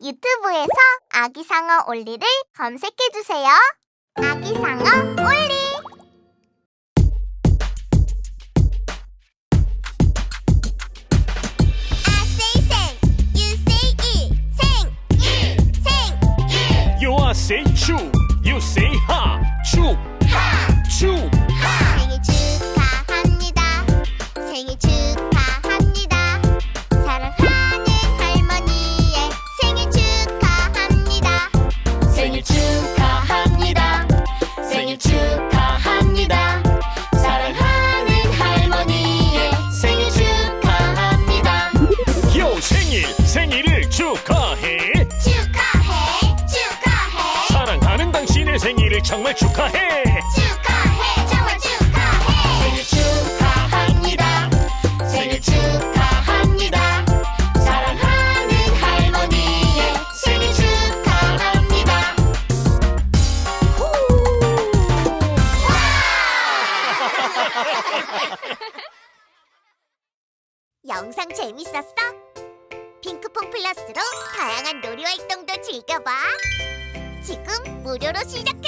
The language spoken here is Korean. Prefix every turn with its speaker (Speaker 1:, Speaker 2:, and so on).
Speaker 1: 유튜브에서 아기상어 올리를 검색해주세요. 아기상어 올리! I say
Speaker 2: chu, you say ha, 축하해.
Speaker 1: 축하해, 축하해,
Speaker 2: 사랑하는 당신의 생일을 정말 축하해.
Speaker 1: 축하해, 정말 축하해.
Speaker 3: 생일 축하합니다. 생일 축하합니다. 사랑하는 할머니의 생일 축하합니다.
Speaker 1: 영상 재밌었어? 핑크퐁 플러스로 다양한 놀이 활동도 즐겨봐. 지금 무료로 시작해봐.